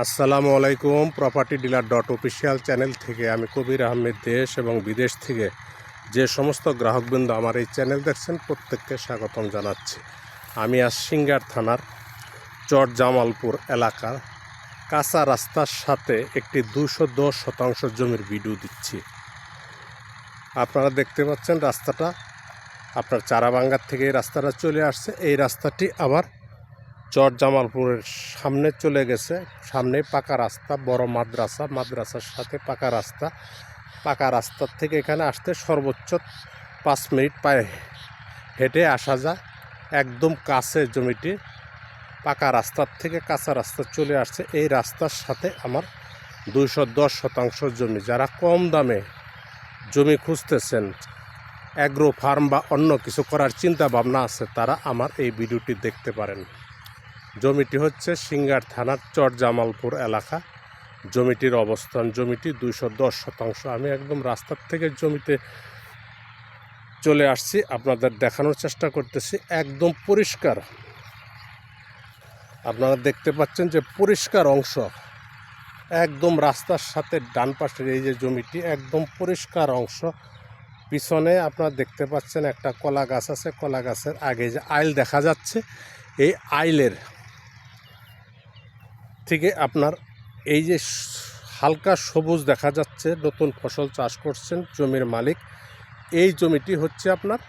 আসসালামু আলাইকুম property dealer dot official channel থেকে আমি কবির আহমেদ দেশ এবং বিদেশ থেকে যে সমস্ত গ্রাহকবৃন্দ আমার এই চ্যানেল দেখছেন, প্রত্যেককে স্বাগতম জানাচ্ছি। আমি আজ সিঙ্গার থানার চর জামালপুর এলাকার কাঁচা রাস্তার সাথে একটি দুশো দশ শতাংশ জমির ভিডিও দিচ্ছি। আপনারা দেখতে পাচ্ছেন রাস্তাটা, আপনার চারাবাঙ্গার থেকে এই রাস্তাটা চলে আসছে। এই রাস্তাটি আবার চর জামালপুরের সামনে চলে গেছে। সামনে পাকা রাস্তা, বড় মাদ্রাসা। মাদ্রাসার সাথে পাকা রাস্তা। পাকা রাস্তার থেকে এখানে আসতে সর্বোচ্চ পাঁচ মিনিট পায়ে হেঁটে আসা যায়। একদম কাছে জমিটি। পাকা রাস্তার থেকে কাঁচা রাস্তা চলে আসছে। এই রাস্তার সাথে আমার দুইশো দশ শতাংশ জমি। যারা কম দামে জমি খুঁজতেছেন অ্যাগ্রো ফার্ম বা অন্য কিছু করার চিন্তা ভাবনা আছে, তারা আমার এই ভিডিওটি দেখতে পারেন। জমিটি হচ্ছে সিঙ্গার থানার চর জামালপুর এলাকা। জমিটির অবস্থান, জমিটি দুইশো দশ শতাংশ। আমি একদম রাস্তার থেকে জমিতে চলে আসছি, আপনাদের দেখানোর চেষ্টা করতেছি। একদম পরিষ্কার। আপনারা দেখতে পাচ্ছেন যে পরিষ্কার অংশ। একদম রাস্তার সাথে ডান পাশের এই যে জমিটি, একদম পরিষ্কার অংশ। পিছনে আপনারা দেখতে পাচ্ছেন একটা কলা গাছ আছে। কলা গাছের আগে যে আইল দেখা যাচ্ছে, এই আইলের থেকে আপনার এই যে হালকা সবুজ দেখা যাচ্ছে, নতুন ফসল চাষ করছেন জমির মালিক, এই জমিটি হচ্ছে আপনার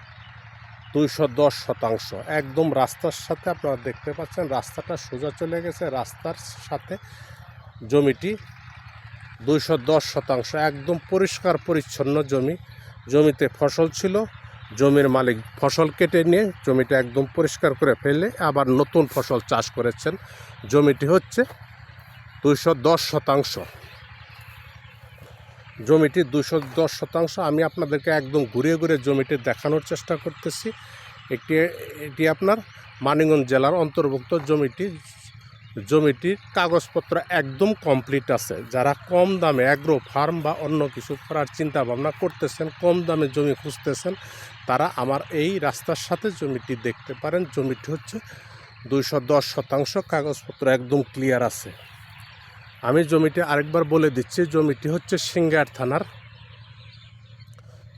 দুইশো দশ শতাংশ। একদম রাস্তার সাথে আপনারা দেখতে পাচ্ছেন, রাস্তাটা সোজা চলে গেছে, রাস্তার সাথে জমিটি দুইশো দশ শতাংশ। একদম পরিষ্কার পরিচ্ছন্ন জমি, জমিতে ফসল ছিল। জমির মালিক ফসল কেটে নিয়ে জমিটা একদম পরিষ্কার করে ফেলে আবার নতুন ফসল চাষ করেছেন। জমিটি হচ্ছে দুইশো দশ শতাংশ। জমিটি দুশো দশ শতাংশ। আমি আপনাদেরকে একদম ঘুরিয়ে ঘুরে জমিটি দেখানোর চেষ্টা করতেছি। একটি, এটি আপনার মানিগঞ্জ জেলার অন্তর্ভুক্ত জমিটি। জমিটির কাগজপত্র একদম কমপ্লিট আছে। যারা কম দামে অ্যাগ্রো ফার্ম বা অন্য কিছু করার চিন্তা ভাবনা করতেছেন, কম দামে জমি খুঁজতেছেন তারা আমার এই রাস্তার সাথে জমিটি দেখতে পারেন। জমিটি হচ্ছে দুইশো দশ শতাংশ কাগজপত্র একদম ক্লিয়ার আছে। আমি জমিটি আরেকবার বলে দিচ্ছি, জমিটি হচ্ছে সিঙ্গার থানার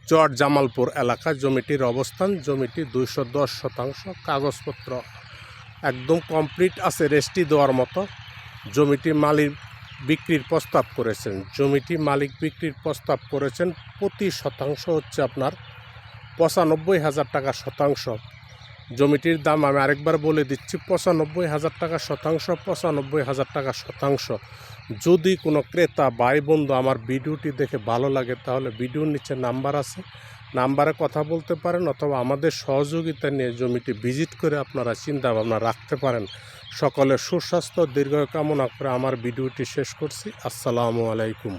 চর জামালপুর এলাকা। জমিটির অবস্থান, জমিটি দুইশো দশ শতাংশ কাগজপত্র একদম কমপ্লিট আছে রেস্টি দেওয়ার মতো। জমিটি মালিক বিক্রির প্রস্তাব করেছেন। জমিটি মালিক বিক্রির প্রস্তাব করেছেন, প্রতি শতাংশ হচ্ছে আপনার পঁচানব্বই হাজার টাকা শতাংশ। জমিটির দাম আমি আরেকবার বলে দিচ্ছি, পঁচানব্বই হাজার টাকা শতাংশ, পঁচানব্বই হাজার টাকা শতাংশ। যদি কোনো ক্রেতা ভাই বন্ধু আমার ভিডিওটি দেখে ভালো লাগে, তাহলে ভিডিওর নিচে নাম্বার আছে। নাম্বারে কথা বলতে পারেন অথবা আমাদের সহযোগিতা নিয়ে জমিটি ভিজিট করে আপনারা চিন্তা ভাবনা রাখতে পারেন। সকলের সুস্বাস্থ্য দীর্ঘ কামনা করে আমার ভিডিওটি শেষ করছি। আসসালামু আলাইকুম।